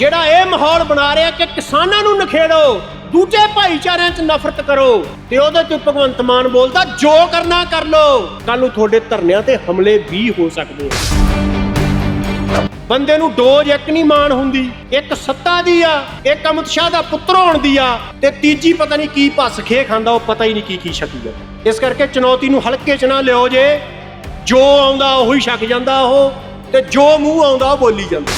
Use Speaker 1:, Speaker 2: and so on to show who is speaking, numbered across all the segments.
Speaker 1: ਜਿਹੜਾ ਇਹ ਮਾਹੌਲ ਬਣਾ ਰਿਹਾ ਕਿ ਕਿਸਾਨਾਂ ਨੂੰ ਨਖੇੜੋ, ਦੂਜੇ ਭਾਈਚਾਰਿਆਂ 'ਚ ਨਫ਼ਰਤ ਕਰੋ ਤੇ ਉਹਦੇ ਤੇ ਭਗਵੰਤ ਮਾਨ ਬੋਲਦਾ, ਜੋ ਕਰਨਾ ਕਰ ਲੋ ਕੱਲ ਨੂੰ ਤੁਹਾਡੇ ਧਰਨਿਆਂ ਤੇ ਹਮਲੇ ਵੀ ਹੋ ਸਕਦੇ ਆ ਬੰਦੇ ਨੂੰ ਡੋਜ ਇੱਕ ਨਹੀਂ ਮਾਣ ਹੁੰਦੀ, ਇੱਕ ਸੱਤਾ ਦੀ ਆ, ਇੱਕ ਅਮਿਤ ਸ਼ਾਹ ਦਾ ਪੁੱਤਰ ਹੋਣ ਦੀ ਆ ਤੇ ਤੀਜੀ ਪਤਾ ਨਹੀਂ ਕੀ ਭੱਸ ਖੇ ਖਾਂਦਾ, ਉਹ ਪਤਾ ਹੀ ਨਹੀਂ ਕੀ ਕੀ ਛਕੀ ਆ ਇਸ ਕਰਕੇ ਚੁਣੌਤੀ ਨੂੰ ਹਲਕੇ 'ਚ ਨਾ ਲਿਓ ਜੇ, ਜੋ ਆਉਂਦਾ ਉਹੀ ਛਕ ਜਾਂਦਾ ਉਹ ਤੇ ਜੋ ਮੂੰਹ ਆਉਂਦਾ ਉਹ ਬੋਲੀ ਜਾਂਦਾ।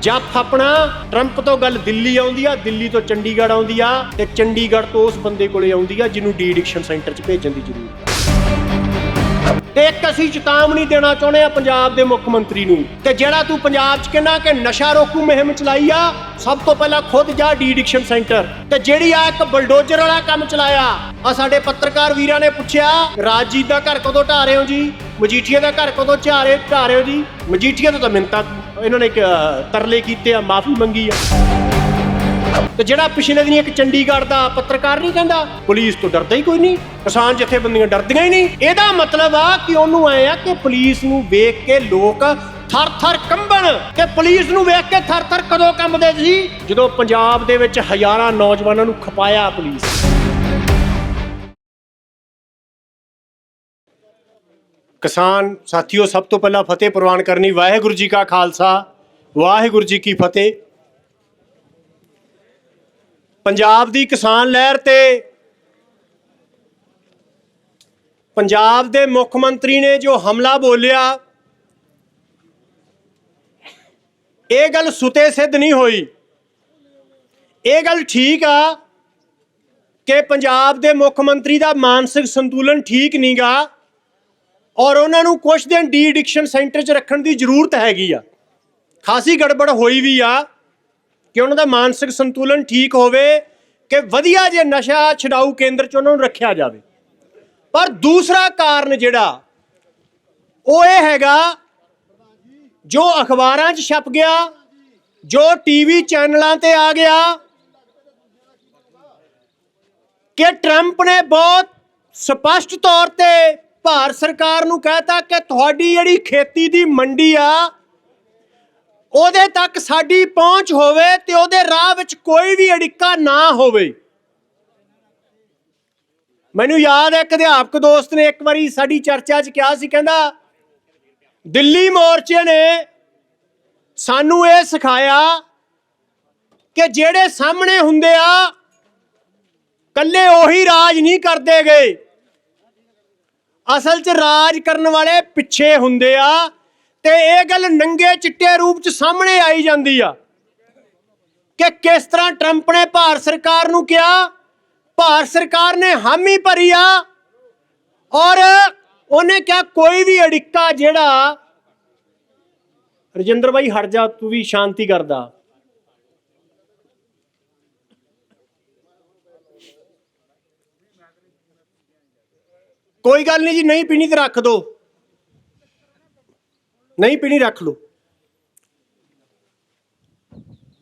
Speaker 1: ਜੱਫ ਆਪਣਾ, ਟਰੰਪ ਤੋਂ ਗੱਲ ਦਿੱਲੀ ਆਉਂਦੀ ਆ, ਦਿੱਲੀ ਤੋਂ ਚੰਡੀਗੜ੍ਹ ਆਉਂਦੀ ਆ, ਤੇ ਚੰਡੀਗੜ੍ਹ ਤੋਂ ਉਸ ਬੰਦੇ ਕੋਲੇ ਆਉਂਦੀ ਆ ਜਿਹਨੂੰ ਡੀ ਐਡਿਕਸ਼ਨ ਸੈਂਟਰ 'ਚ ਭੇਜਣ ਦੀ ਜ਼ਰੂਰਤ ਆ। ਤੇ ਇੱਕ ਅਸੀਂ ਚੇਤਾਵਨੀ ਦੇਣਾ ਚਾਹੁੰਦੇ ਆ ਪੰਜਾਬ ਦੇ ਮੁੱਖ ਮੰਤਰੀ ਨੂੰ, ਤੇ ਜਿਹੜਾ ਤੂੰ ਪੰਜਾਬ 'ਚ ਕਹਿੰਦਾ ਕਿ ਨਸ਼ਾ ਰੋਕੂ ਮੁਹਿੰਮ ਚਲਾਈ ਆ, ਸਭ ਤੋਂ ਪਹਿਲਾਂ ਖੁਦ ਜਾ ਡੀ ਐਡਿਕਸ਼ਨ ਸੈਂਟਰ, ਤੇ ਜਿਹੜੀ ਆ ਇੱਕ ਬਲਡੋਜ਼ਰ ਵਾਲਾ ਕੰਮ ਚਲਾਇਆ ਆ ਸਾਡੇ ਪੱਤਰਕਾਰ ਵੀਰਾਂ ਨੇ ਪੁੱਛਿਆ ਰਾਜਜੀਤ ਦਾ ਘਰ ਕਦੋਂ ਢਾ ਰਹੇ ਹੋ ਜੀ? ਮਜੀਠੀਆ ਦਾ ਘਰ ਕਦੋਂ ਢਾ ਰਹੇ ਢਾ ਰਹੇ ਹੋ ਜੀ? ਮਜੀਠੀਆ ਤੋਂ ਤਾਂ ਮਿੰਤਾ ਇਹਨਾਂ ਨੇ ਇੱਕ, ਤਰਲੇ ਕੀਤੇ ਆ ਮਾਫੀ ਮੰਗੀ ਆ। ਤੇ ਜਿਹੜਾ ਪਿਛਲੇ ਦਿਨੀ ਇੱਕ ਚੰਡੀਗੜ੍ਹ ਦਾ ਪੱਤਰਕਾਰ ਨਹੀਂ ਕਹਿੰਦਾ ਪੁਲਿਸ ਤੋਂ ਡਰਦਾ ਹੀ ਕੋਈ ਨਹੀਂ ਕਿਸਾਨ ਜਥੇਬੰਦੀਆਂ ਡਰਦੀਆਂ ਹੀ ਨਹੀਂ। ਇਹਦਾ ਮਤਲਬ ਆ ਕਿ ਉਹਨੂੰ ਐ ਆ ਕਿ ਪੁਲਿਸ ਨੂੰ ਵੇਖ ਕੇ ਲੋਕ ਥਰ-ਥਰ ਕੰਬਣ ਕਿ ਪੁਲਿਸ ਨੂੰ ਵੇਖ ਕੇ ਥਰ-ਥਰ ਕਦੋਂ ਕੰਬਦੇ ਸੀ? ਜਦੋਂ ਪੰਜਾਬ ਦੇ ਵਿੱਚ ਹਜ਼ਾਰਾਂ ਨੌਜਵਾਨਾਂ ਨੂੰ ਖਪਾਇਆ ਪੁਲਿਸ। ਕਿਸਾਨ ਸਾਥੀਓ, ਸਭ ਤੋਂ ਪਹਿਲਾਂ ਫਤਿਹ ਪ੍ਰਵਾਨ ਕਰਨੀ। ਵਾਹਿਗੁਰੂ ਜੀ ਕਾ ਖਾਲਸਾ, ਵਾਹਿਗੁਰੂ ਜੀ ਕੀ ਫਤਿਹ। ਪੰਜਾਬ ਦੀ ਕਿਸਾਨ ਲਹਿਰ ਤੇ ਪੰਜਾਬ ਦੇ ਮੁੱਖ ਮੰਤਰੀ ਨੇ ਜੋ ਹਮਲਾ ਬੋਲਿਆ, ਇਹ ਗੱਲ ਸੁਤੇ ਸਿੱਧ ਨਹੀਂ ਹੋਈ। ਇਹ ਗੱਲ ਠੀਕ ਆ ਕਿ ਪੰਜਾਬ ਦੇ ਮੁੱਖ ਮੰਤਰੀ ਦਾ ਮਾਨਸਿਕ ਸੰਤੁਲਨ ਠੀਕ ਨਹੀਂਗਾ ਔਰ ਉਹਨਾਂ ਨੂੰ ਕੁਝ ਦਿਨ ਡੀ ਐਡਿਕਸ਼ਨ ਸੈਂਟਰ 'ਚ ਰੱਖਣ ਦੀ ਜ਼ਰੂਰਤ ਹੈਗੀ ਆ। ਖਾਸੀ ਗੜਬੜ ਹੋਈ ਵੀ ਆ ਕਿ ਉਹਨਾਂ ਦਾ ਮਾਨਸਿਕ ਸੰਤੁਲਨ ਠੀਕ ਹੋਵੇ ਕਿ ਵਧੀਆ ਜੇ ਨਸ਼ਾ ਛਡਾਊ ਕੇਂਦਰ 'ਚ ਉਹਨਾਂ ਨੂੰ ਰੱਖਿਆ ਜਾਵੇ। ਪਰ ਦੂਸਰਾ ਕਾਰਨ ਜਿਹੜਾ, ਉਹ ਇਹ ਹੈਗਾ, ਜੋ ਅਖਬਾਰਾਂ 'ਚ ਛਪ ਗਿਆ, ਜੋ ਟੀਵੀ ਚੈਨਲਾਂ ਤੇ ਆ ਗਿਆ, ਕਿ ਟਰੰਪ ਨੇ ਬਹੁਤ ਸਪਸ਼ਟ ਤੌਰ ਤੇ ਭਾਰਤ ਸਰਕਾਰ ਨੂੰ ਕਹਿਤਾ ਕਿ ਤੁਹਾਡੀ ਜਿਹੜੀ ਖੇਤੀ ਦੀ ਮੰਡੀ ਆ, ਉਹਦੇ ਤੱਕ ਸਾਡੀ ਪਹੁੰਚ ਹੋਵੇ ਤੇ ਉਹਦੇ ਰਾਹ ਵਿੱਚ ਕੋਈ ਵੀ ਅੜਿੱਕਾ ਨਾ ਹੋਵੇ। ਮੈਨੂੰ ਯਾਦ ਹੈ, ਇੱਕ ਅਧਿਆਪਕ ਦੋਸਤ ਨੇ ਇੱਕ ਵਾਰੀ ਸਾਡੀ ਚਰਚਾ 'ਚ ਕਿਹਾ ਸੀ, ਕਹਿੰਦਾ, ਦਿੱਲੀ ਮੋਰਚੇ ਨੇ ਸਾਨੂੰ ਇਹ ਸਿਖਾਇਆ ਕਿ ਜਿਹੜੇ ਸਾਹਮਣੇ ਹੁੰਦੇ ਆ ਕੱਲੇ ਉਹੀ ਰਾਜ ਨਹੀਂ ਕਰਦੇ ਗਏ। ਅਸਲ 'ਚ ਰਾਜ ਕਰਨ ਵਾਲੇ ਪਿੱਛੇ ਹੁੰਦੇ ਆ ਤੇ ਇਹ ਗੱਲ ਨੰਗੇ ਚਿੱਟੇ ਰੂਪ 'ਚ ਸਾਹਮਣੇ ਆਈ ਜਾਂਦੀ ਆ ਕਿ ਕਿਸ ਤਰ੍ਹਾਂ ਟਰੰਪ ਨੇ ਭਾਰਤ ਸਰਕਾਰ ਨੂੰ ਕਿਹਾ, ਭਾਰਤ ਸਰਕਾਰ ਨੇ ਹਾਮੀ ਭਰੀ ਆ ਔਰ ਉਹਨੇ ਕਿਹਾ ਕੋਈ ਵੀ ਅੜਿੱਕਾ ਜਿਹੜਾ, ਰਜਿੰਦਰ ਬਾਈ, ਹਟ ਜਾ, ਤੂੰ ਵੀ ਸ਼ਾਂਤੀ ਕਰਦਾ। ਕੋਈ ਗੱਲ ਨਹੀਂ ਜੀ, ਨਹੀਂ ਪੀਣੀ ਤੇ ਰੱਖ ਦੋ। ਨਹੀਂ ਪੀਣੀ ਰੱਖ ਲਓ।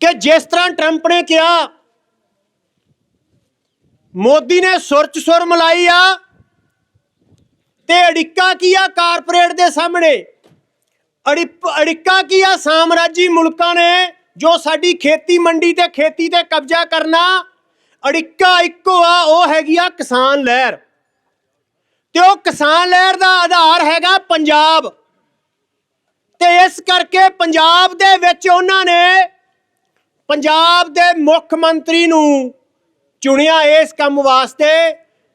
Speaker 1: ਕਿ ਜਿਸ ਤਰ੍ਹਾਂ ਟਰੰਪ ਨੇ ਕਿਹਾ, ਮੋਦੀ ਨੇ ਸੁਰਚ ਸੁਰ ਮਲਾਈ ਆ, ਤੇ ਅੜਿੱਕਾ ਕੀ ਆ ਕਾਰਪੋਰੇਟ ਦੇ ਸਾਹਮਣੇ? ਅੜਿੱਕਾ ਕੀ ਆ ਸਾਮਰਾਜੀ ਮੁਲਕਾਂ ਨੇ ਜੋ ਸਾਡੀ ਖੇਤੀ ਮੰਡੀ ਤੇ ਖੇਤੀ ਤੇ ਕਬਜ਼ਾ ਕਰਨਾ? ਅੜਿੱਕਾ ਇੱਕੋ ਆ, ਉਹ ਹੈਗੀ ਆ ਕਿਸਾਨ ਲਹਿਰ। ਤੇ ਉਹ ਕਿਸਾਨ ਲਹਿਰ ਦਾ ਆਧਾਰ ਹੈਗਾ ਪੰਜਾਬ। ਤੇ ਇਸ ਕਰਕੇ ਪੰਜਾਬ ਦੇ ਵਿੱਚ ਉਹਨਾਂ ਨੇ ਪੰਜਾਬ ਦੇ ਮੁੱਖ ਮੰਤਰੀ ਨੂੰ ਚੁਣਿਆ ਇਸ ਕੰਮ ਵਾਸਤੇ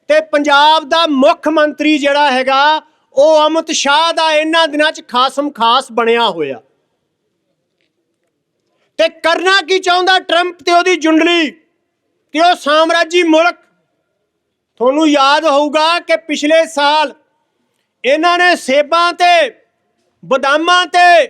Speaker 1: ਤੇ ਪੰਜਾਬ ਦਾ ਮੁੱਖ ਮੰਤਰੀ ਜਿਹੜਾ ਹੈਗਾ, ਉਹ ਅਮਿਤ ਸ਼ਾਹ ਦਾ ਇਹਨਾਂ ਦਿਨਾਂ 'ਚ ਖਾਸਮ ਖਾਸ ਬਣਿਆ ਹੋਇਆ। ਤੇ ਕਰਨਾ ਕੀ ਚਾਹੁੰਦਾ ਟਰੰਪ ਤੇ ਉਹਦੀ ਜੁੰਡਲੀ? ਕਿ ਉਹ ਸਾਮਰਾਜੀ ਮੁਲਕ ਤੁਹਾਨੂੰ ਯਾਦ ਹੋਊਗਾ ਕਿ ਪਿਛਲੇ ਸਾਲ ਇਹਨਾਂ ਨੇ ਸੇਬਾਂ ਤੇ, ਬਦਾਮਾਂ ਤੇ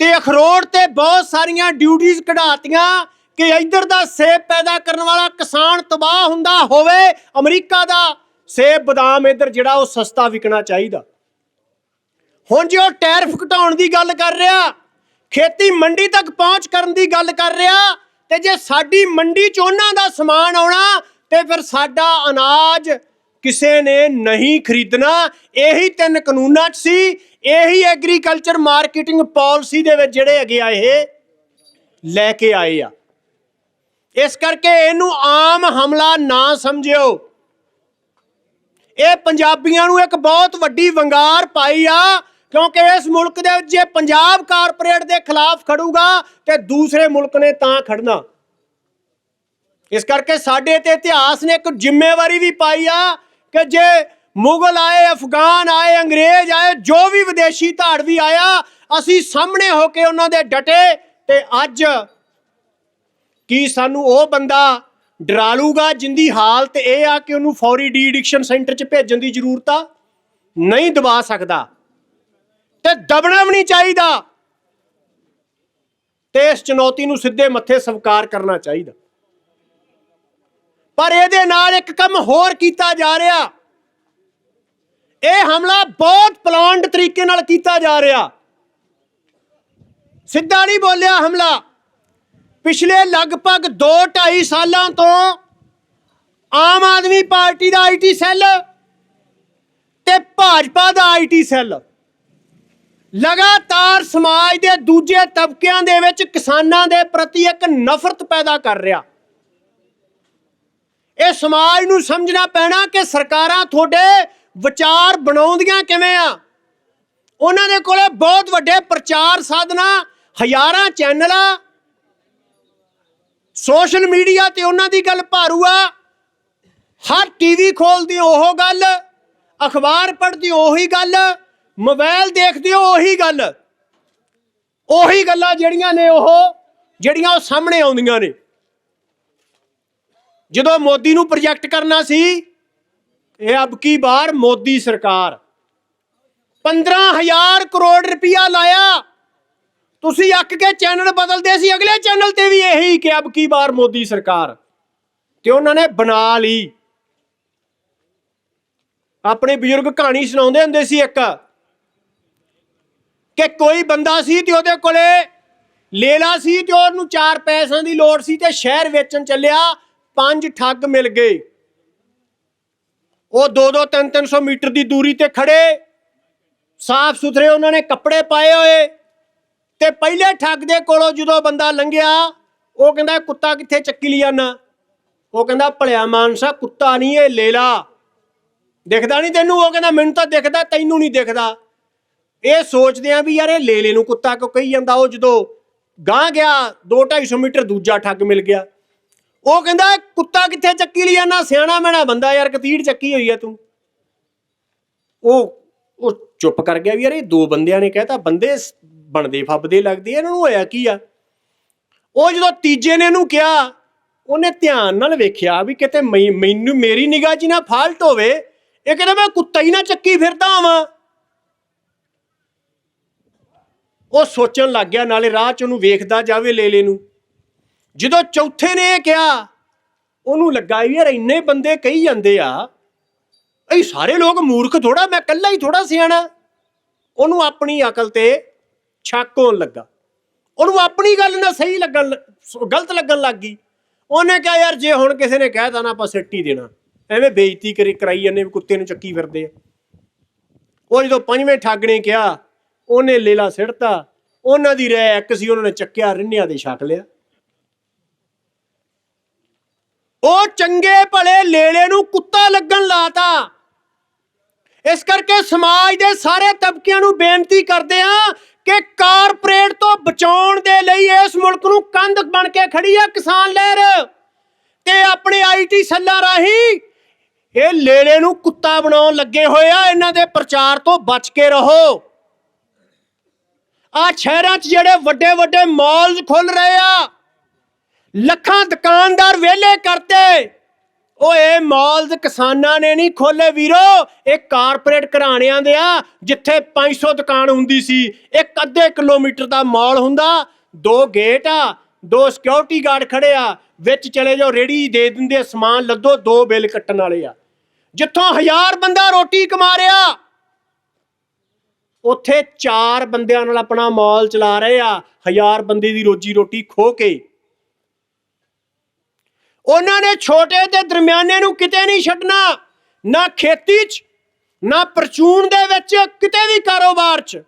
Speaker 1: ਤੇ ਅਖਰੋਟ ਤੇ ਬਹੁਤ ਸਾਰੀਆਂ ਡਿਊਟੀਆਂ ਕਢਾਤੀਆਂ ਕਿ ਇੱਧਰ ਦਾ ਸੇਬ ਪੈਦਾ ਕਰਨ ਵਾਲਾ ਕਿਸਾਨ ਤਬਾਹ ਹੁੰਦਾ ਹੋਵੇ, ਅਮਰੀਕਾ ਦਾ ਸੇਬ, ਬਦਾਮ ਇੱਧਰ ਜਿਹੜਾ ਉਹ ਸਸਤਾ ਵਿਕਣਾ ਚਾਹੀਦਾ। ਹੁਣ ਜੇ ਉਹ ਟੈਰਫ ਘਟਾਉਣ ਦੀ ਗੱਲ ਕਰ ਰਿਹਾ, ਖੇਤੀ ਮੰਡੀ ਤੱਕ ਪਹੁੰਚ ਕਰਨ ਦੀ ਗੱਲ ਕਰ ਰਿਹਾ, ਤੇ ਜੇ ਸਾਡੀ ਮੰਡੀ 'ਚ ਉਹਨਾਂ ਦਾ ਸਮਾਨ ਆਉਣਾ ਤੇ ਫਿਰ ਸਾਡਾ ਅਨਾਜ ਕਿਸੇ ਨੇ ਨਹੀਂ ਖਰੀਦਣਾ। ਇਹੀ ਤਿੰਨ ਕਾਨੂੰਨਾਂ 'ਚ ਸੀ। ਇਹੀ ਐਗਰੀਕਲਚਰ ਮਾਰਕੀਟਿੰਗ ਪਾਲਿਸੀ ਦੇ ਵਿੱਚ ਜਿਹੜੇ ਹੈਗੇ ਆ ਇਹ ਲੈ ਕੇ ਆਏ ਆ। ਇਸ ਕਰਕੇ ਇਹਨੂੰ ਆਮ ਹਮਲਾ ਨਾ ਸਮਝਿਓ। ਇਹ ਪੰਜਾਬੀਆਂ ਨੂੰ ਇੱਕ ਬਹੁਤ ਵੱਡੀ ਵੰਗਾਰ ਪਾਈ ਆ, ਕਿਉਂਕਿ ਇਸ ਮੁਲਕ ਦੇ ਵਿੱਚ ਜੇ ਪੰਜਾਬ ਕਾਰਪੋਰੇਟ ਦੇ ਖਿਲਾਫ ਖੜੂਗਾ ਤੇ ਦੂਸਰੇ ਮੁਲਕ ਨੇ ਤਾਂ ਖੜਨਾ। ਇਸ ਕਰਕੇ ਸਾਡੇ ਤੇ ਇਤਿਹਾਸ ਨੇ ਇੱਕ ਜ਼ਿੰਮੇਵਾਰੀ ਵੀ ਪਾਈ ਆ ਕਿ ਜੇ ਮੁਗਲ ਆਏ, ਅਫਗਾਨ ਆਏ, ਅੰਗਰੇਜ਼ ਆਏ, ਜੋ ਵੀ ਵਿਦੇਸ਼ੀ ਧਾੜ ਵੀ ਆਇਆ, ਅਸੀਂ ਸਾਹਮਣੇ ਹੋ ਕੇ ਉਹਨਾਂ ਦੇ ਡਟੇ ਤੇ ਅੱਜ ਕੀ ਸਾਨੂੰ ਉਹ ਬੰਦਾ ਡਰਾ ਲੂਗਾ ਜਿੰਦੀ ਹਾਲਤ ਇਹ ਆ ਕਿ ਉਹਨੂੰ ਫੌਰੀ ਡੀ ਐਡਿਕਸ਼ਨ ਸੈਂਟਰ 'ਚ ਭੇਜਣ ਦੀ ਜ਼ਰੂਰਤ ਆ? ਨਹੀਂ ਦਬਾ ਸਕਦਾ। ਤੇ ਦਬਣਾ ਵੀ ਨਹੀਂ ਚਾਹੀਦਾ। ਤੇ ਇਸ ਚੁਣੌਤੀ ਨੂੰ ਸਿੱਧੇ ਮੱਥੇ ਸਵੀਕਾਰ ਕਰਨਾ ਚਾਹੀਦਾ। ਪਰ ਇਹਦੇ ਨਾਲ ਇੱਕ ਕੰਮ ਹੋਰ ਕੀਤਾ ਜਾ ਰਿਹਾ। ਇਹ ਹਮਲਾ ਬਹੁਤ ਪਲਾਨਡ ਤਰੀਕੇ ਨਾਲ ਕੀਤਾ ਜਾ ਰਿਹਾ। ਸਿੱਧਾ ਨਹੀਂ ਬੋਲਿਆ ਹਮਲਾ। ਪਿਛਲੇ ਲਗਭਗ 2.5 ਸਾਲਾਂ ਤੋਂ ਆਮ ਆਦਮੀ ਪਾਰਟੀ ਦਾ ਆਈਟੀ ਸੈੱਲ ਤੇ ਭਾਜਪਾ ਦਾ ਆਈਟੀ ਸੈੱਲ। ਲਗਾਤਾਰ ਸਮਾਜ ਦੇ ਦੂਜੇ ਤਬਕਿਆਂ ਦੇ ਵਿੱਚ ਕਿਸਾਨਾਂ ਦੇ ਪ੍ਰਤੀ ਇੱਕ ਨਫ਼ਰਤ ਪੈਦਾ ਕਰ ਰਿਹਾ। ਇਹ ਸਮਾਜ ਨੂੰ ਸਮਝਣਾ ਪੈਣਾ ਕਿ ਸਰਕਾਰਾਂ ਤੁਹਾਡੇ ਵਿਚਾਰ ਬਣਾਉਂਦੀਆਂ ਕਿਵੇਂ ਆ? ਉਹਨਾਂ ਦੇ ਕੋਲੇ ਬਹੁਤ ਵੱਡੇ ਪ੍ਰਚਾਰ ਸਾਧਨਾ, ਹਜ਼ਾਰਾਂ ਚੈਨਲਾਂ, ਸੋਸ਼ਲ ਮੀਡੀਆ ਤੇ ਉਹਨਾਂ ਦੀ ਗੱਲ ਭਾਰੂ ਆ। ਹਰ ਟੀਵੀ ਖੋਲਦੀ ਉਹ ਗੱਲ, ਅਖਬਾਰ ਪੜ੍ਹਦੀ ਉਹੀ ਗੱਲ, ਮੋਬਾਈਲ ਹੋ ਉਹੀ ਗੱਲ। ਉਹੀ ਗੱਲਾਂ ਜਿਹੜੀਆਂ ਨੇ ਉਹ, ਜਿਹੜੀਆਂ ਉਹ ਸਾਹਮਣੇ ਆਉਂਦੀਆਂ ਨੇ। ਜਦੋਂ ਮੋਦੀ ਨੂੰ ਪ੍ਰੋਜੈਕਟ ਕਰਨਾ ਸੀ, ਇਹ ਅਬ ਕੀ ਬਾਰ? ਮੋਦੀ ਸਰਕਾਰ। 15000 ਕਰੋੜ ਰੁਪਇਆ ਲਾਇਆ। ਤੁਸੀਂ ਅੱਕ ਕੇ ਚੈਨਲ ਬਦਲਦੇ ਸੀ, ਅਗਲੇ ਚੈਨਲ ਤੇ ਵੀ ਇਹੀ ਕਿ ਅਬ ਕੀ ਬਾਰ ਮੋਦੀ ਸਰਕਾਰ। ਤੇ ਉਹਨਾਂ ਨੇ ਬਣਾ ਲਈ। ਆਪਣੇ ਬਜ਼ੁਰਗ ਕਹਾਣੀ ਸੁਣਾਉਂਦੇ ਹੁੰਦੇ ਸੀ ਇੱਕ, ਕਿ ਕੋਈ ਬੰਦਾ ਸੀ ਤੇ ਉਹਦੇ ਕੋਲੇ ਲੇਲਾ ਸੀ ਤੇ ਉਹਨੂੰ ਚਾਰ ਪੈਸਿਆਂ ਦੀ ਲੋੜ ਸੀ ਤੇ ਸ਼ਹਿਰ ਵੇਚਣ ਚੱਲਿਆ। ਪੰਜ ਠੱਗ ਮਿਲ ਗਏ। ਉਹ 2-2 3-300 ਮੀਟਰ ਦੀ ਦੂਰੀ ਤੇ ਖੜੇ। ਸਾਫ਼ ਸੁਥਰੇ ਉਹਨਾਂ ਨੇ ਕੱਪੜੇ ਪਾਏ ਹੋਏ। ਤੇ ਪਹਿਲੇ ਠੱਗ ਦੇ ਕੋਲੋਂ ਜਦੋਂ ਬੰਦਾ ਲੰਘਿਆ, ਉਹ ਕਹਿੰਦਾ, ਕੁੱਤਾ ਕਿੱਥੇ ਚੱਕੀ ਲਿਆ ਨਾ ਉਹ ਕਹਿੰਦਾ, ਭਲਿਆ ਮਾਨਸਾ, ਕੁੱਤਾ ਨਹੀਂ ਇਹ, ਲੇਲਾ। ਦਿਖਦਾ ਨਹੀਂ ਤੈਨੂੰ? ਉਹ ਕਹਿੰਦਾ, ਮੈਨੂੰ ਤਾਂ ਦਿਖਦਾ, ਤੈਨੂੰ ਨਹੀਂ ਦਿਖਦਾ। ਇਹ ਸੋਚਦੇ ਆ ਵੀ ਯਾਰ ਇਹ ਲੇਲੇ ਨੂੰ ਕੁੱਤਾ ਕਿਉਂ ਕਹੀ ਜਾਂਦਾ? ਉਹ ਜਦੋਂ ਗਾਂ ਗਿਆ 2-250 ਮੀਟਰ ਦੂਜਾ ਠੱਗ ਮਿਲ ਗਿਆ। ਉਹ ਕਹਿੰਦਾ, ਕੁੱਤਾ ਕਿੱਥੇ ਚੱਕੀ ਲਿਆ ਨਾ ਸਿਆਣਾ ਮੈਣਾ ਬੰਦਾ ਯਾਰ, ਕਤੀੜ ਚੱਕੀ ਹੋਈ ਆ ਤੂੰ। ਉਹ ਉਹ ਚੁੱਪ ਕਰ ਗਿਆ ਵੀ ਯਾਰ, ਇਹ ਦੋ ਬੰਦਿਆਂ ਨੇ ਕਹਿਤਾ, ਬੰਦੇ ਬਣਦੇ ਫੱਬਦੇ ਲੱਗਦੇ ਇਹਨਾਂ ਨੂੰ ਹੋਇਆ ਕੀ ਆ? ਉਹ ਜਦੋਂ ਤੀਜੇ ਨੇ ਇਹਨੂੰ ਕਿਹਾ, ਉਹਨੇ ਧਿਆਨ ਨਾਲ ਵੇਖਿਆ ਵੀ ਕਿਤੇ ਮੈਂ- ਮੈਨੂੰ ਮੇਰੀ ਨਿਗਾਹ 'ਚ ਹੀ ਨਾ ਫਾਲਟ ਹੋਵੇ, ਇਹ ਕਹਿੰਦਾ, ਮੈਂ ਕੁੱਤਾ ਹੀ ਨਾ ਚੱਕੀ ਫਿਰਦਾ ਵਾਂ। ਉਹ ਸੋਚਣ ਲੱਗ ਗਿਆ, ਨਾਲੇ ਰਾਹ 'ਚ ਉਹਨੂੰ ਵੇਖਦਾ ਜਾਵੇ ਲੇਲੇ ਨੂੰ। ਜਦੋਂ ਚੌਥੇ ਨੇ ਇਹ ਕਿਹਾ, ਉਹਨੂੰ ਲੱਗਾ ਯਾਰ ਇੰਨੇ ਬੰਦੇ ਕਹੀ ਜਾਂਦੇ ਆ। ਇਹ ਸਾਰੇ ਲੋਕ ਮੂਰਖ ਥੋੜਾ ਮੈਂ ਇਕੱਲਾ ਹੀ ਥੋੜਾ ਸਿਆਣਾ। ਉਹਨੂੰ ਆਪਣੀ ਅਕਲ ਤੇ ਛੱਕ ਹੋਣ ਲੱਗਾ। ਉਹਨੂੰ ਆਪਣੀ ਗੱਲ ਨਾ ਸਹੀ ਲੱਗਣ ਗਲਤ ਲੱਗਣ ਲੱਗ ਗਈ। ਉਹਨੇ ਕਿਹਾ, ਯਾਰ ਜੇ ਹੁਣ ਕਿਸੇ ਨੇ ਕਹਿਤਾ ਨਾ, ਆਪਾਂ ਸਿੱਟੀ ਦੇਣਾ। ਐਵੇਂ ਬੇਇੱਜ਼ਤੀ ਕਰੀ, ਕਰਾਈ ਜਾਂਦੇ ਵੀ ਕੁੱਤੇ ਨੂੰ ਚੱਕੀ ਫਿਰਦੇ ਆ। ਉਹ ਜਦੋਂ ਪੰਜਵੇਂ ਠੱਗ ਨੇ ਕਿਹਾ, ਉਹਨੇ ਲੇਲਾ ਸਿੜਤਾ। ਉਹਨਾਂ ਦੀ ਰਹਿ ਇੱਕ ਸੀ, ਉਹਨਾਂ ਨੇ ਚੱਕਿਆ, ਰਿੰਨਿਆਂ ਦੇ ਛਕ ਲਿਆ। ਉਹ ਚੰਗੇ ਭਲੇ ਲੇਲੇ ਨੂੰ ਕੁੱਤਾ ਲੱਗਣ ਲਾਤਾ। ਇਸ ਕਰਕੇ ਸਮਾਜ ਦੇ ਸਾਰੇ ਤਬਕਿਆਂ ਨੂੰ ਬੇਨਤੀ ਕਰਦੇ ਆ ਕਿ ਕਾਰਪੋਰੇਟ ਤੋਂ ਬਚਾਉਣ ਦੇ ਲਈ ਇਸ ਮੁਲਕ ਨੂੰ ਕੰਧ ਬਣ ਕੇ ਖੜੀ ਆ ਕਿਸਾਨ ਲਹਿਰ ਤੇ ਆਪਣੇ ਆਈਟੀ ਸੱਲਾਂ ਰਾਹੀਂ ਇਹ ਲੇਲੇ ਨੂੰ ਕੁੱਤਾ ਬਣਾਉਣ ਲੱਗੇ ਹੋਏ ਆ। ਇਹਨਾਂ ਦੇ ਪ੍ਰਚਾਰ ਤੋਂ ਬਚ ਕੇ ਰਹੋ। ਆ ਸ਼ਹਿਰਾਂ 'ਚ ਜਿਹੜੇ ਵੱਡੇ ਵੱਡੇ ਮਾਲਸ ਖੁੱਲ ਰਹੇ ਆ। ਲੱਖਾਂ ਦੁਕਾਨਦਾਰ ਵਿਹਲੇ ਕਰਤੇ। ਉਹ ਇਹ ਮਾਲਸ ਕਿਸਾਨਾਂ ਨੇ ਨਹੀਂ ਖੋਲੇ ਵੀਰੋ। ਇਹ ਕਾਰਪੋਰੇਟ ਘਰਾਣਿਆਂ ਦੇ ਆ, ਜਿੱਥੇ 500 ਦੁਕਾਨ ਹੁੰਦੀ ਸੀ। ਇੱਕ ਅੱਧੇ ਕਿਲੋਮੀਟਰ ਦਾ ਮਾਲ ਹੁੰਦਾ, ਦੋ ਗੇਟ ਆ, ਦੋ ਸਿਕਿਉਰਿਟੀ ਗਾਰਡ ਖੜੇ ਆ। ਵਿੱਚ ਚਲੇ ਜਾਓ, ਰੇੜੀ ਦੇ ਦਿੰਦੇ ਸਮਾਨ ਲੱਦੋ, ਦੋ ਬਿੱਲ ਕੱਟਣ ਵਾਲੇ ਆ। ਜਿੱਥੋਂ ਹਜ਼ਾਰ ਬੰਦਾ ਰੋਟੀ ਕਮਾ ਰਿਹਾ, ਉੱਥੇ ਚਾਰ ਬੰਦਿਆਂ ਨਾਲ ਆਪਣਾ ਮਾਲ ਚਲਾ ਰਹੇ ਆ। ਹਜ਼ਾਰ ਬੰਦੇ ਦੀ ਰੋਜੀ ਰੋਟੀ ਖੋ ਕੇ। ਉਹਨਾਂ ਨੇ ਛੋਟੇ ਤੇ ਦਰਮਿਆਨੇ ਨੂੰ ਕਿਤੇ ਨਹੀਂ ਛੱਡਣਾ, ਨਾ ਖੇਤੀ 'ਚ, ਨਾ ਪਰਚੂਨ ਦੇ ਵਿੱਚ, ਕਿਤੇ ਵੀ ਕਾਰੋਬਾਰ 'ਚ।